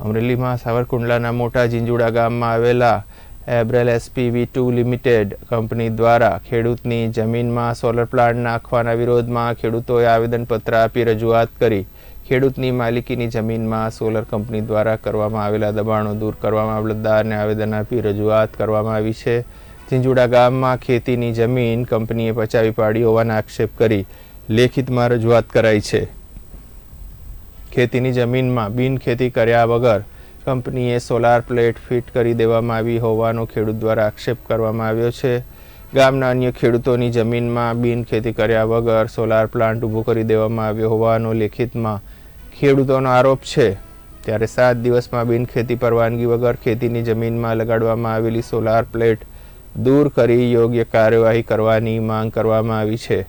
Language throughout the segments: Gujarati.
અમરેલીમાં સાવરકુંડલાના મોટા જીંજુડા ગામમાં આવેલા Abrel SPV two limited company દ્વારા ખેડૂતની જમીનમાં સોલર પ્લાન્ટ નાખવાના વિરોધમાં ખેડૂતોએ આવેદનપત્ર આપી રજૂઆત કરી. ખેડૂતની માલિકીની જમીનમાં સોલર કંપની દ્વારા કરવામાં આવેલા દબાણો દૂર કરવામાં મામલતદારને આવેદન આપી રજૂઆત કરવામાં આવી છે. જીંજુડા ગામમાં ખેતીની જમીન કંપનીએ પચાવી પાડી હોવાના આક્ષેપ કરી લેખિતમાં રજૂઆત કરાઈ છે. ખેતીની જમીનમાં બિન ખેતી કર્યા વગર કંપનીએ સોલાર પ્લેટ ફિટ કરી દેવામાં આવી હોવાનો ખેડૂત દ્વારા આક્ષેપ કરવામાં આવ્યો છે. ગામના અન્ય ખેડૂતોની જમીનમાં બિન ખેતી કર્યા વગર સોલાર પ્લાન્ટ ઊભો કરી દેવામાં આવ્યો હોવાનો લેખિતમાં ખેડૂતોનો આરોપ છે. ત્યારે સાત દિવસમાં બિન ખેતી પરવાનગી વગર ખેતીની જમીનમાં લગાડવામાં આવેલી સોલાર પ્લેટ દૂર કરી યોગ્ય કાર્યવાહી કરવાની માંગ કરવામાં આવી છે.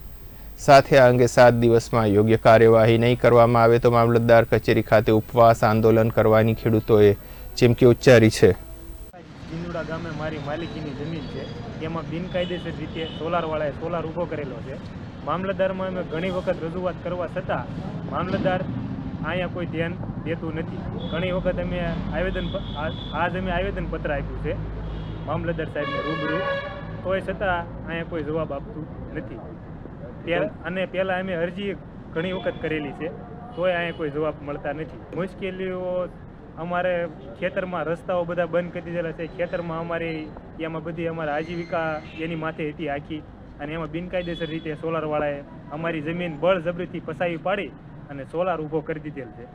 સાથે આ અંગે સાત દિવસમાં યોગ્ય કાર્યવાહી નહીં કરવામાં આવે તો મામલતદાર કચેરી ખાતે ઉપવાસ આંદોલન કરવાની ખેડૂતોએ ચીમકી ઉચ્ચારી છે. જીંદુડા ગામે મારી માલિકીની જમીન છે. તેમાં બિનકાયદેસર રીતે સોલારવાળાએ સોલાર ઊભો કરેલો છે. મામલતદારમાં અમે ઘણી વખત રજૂઆત કરવા છતાં મામલતદાર અહીંયા કોઈ ધ્યાન દેતું નથી. ઘણી વખત અમે આવેદન આજ અમે આવેદનપત્ર આપ્યું છે. મામલતદાર સાહેબને રૂબરૂ. તોય છતાં અહીંયા કોઈ જવાબ આપતું નથી. અને પહેલાં અમે અરજી ઘણી વખત કરેલી છે. તોય અહીંયા કોઈ જવાબ મળતા નથી. મુશ્કેલીઓ અમારે ખેતરમાં રસ્તાઓ બધા બંધ કરી દીધેલા છે. ખેતરમાં અમારી એમાં બધી અમારી આજીવિકા એની માથે હતી આખી. અને એમાં બિનકાયદેસર રીતે સોલારવાળાએ અમારી જમીન બળજબરીથી પસાવી પાડી અને સોલાર ઊભો કરી દીધેલ છે.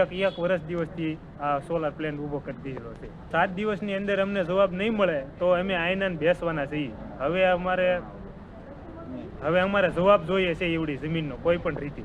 એક એક વર્ષ દિવસથી આ સોલાર પ્લેન્ટ ઊભો કરી દીધેલો છે. સાત દિવસની અંદર અમને જવાબ નહીં મળે તો અમે આઈનાને બેસવાના છીએ. હવે અમારે હવે અમારે જવાબ જોઈએ છે એવડી જમીનનો કોઈ પણ રીતે.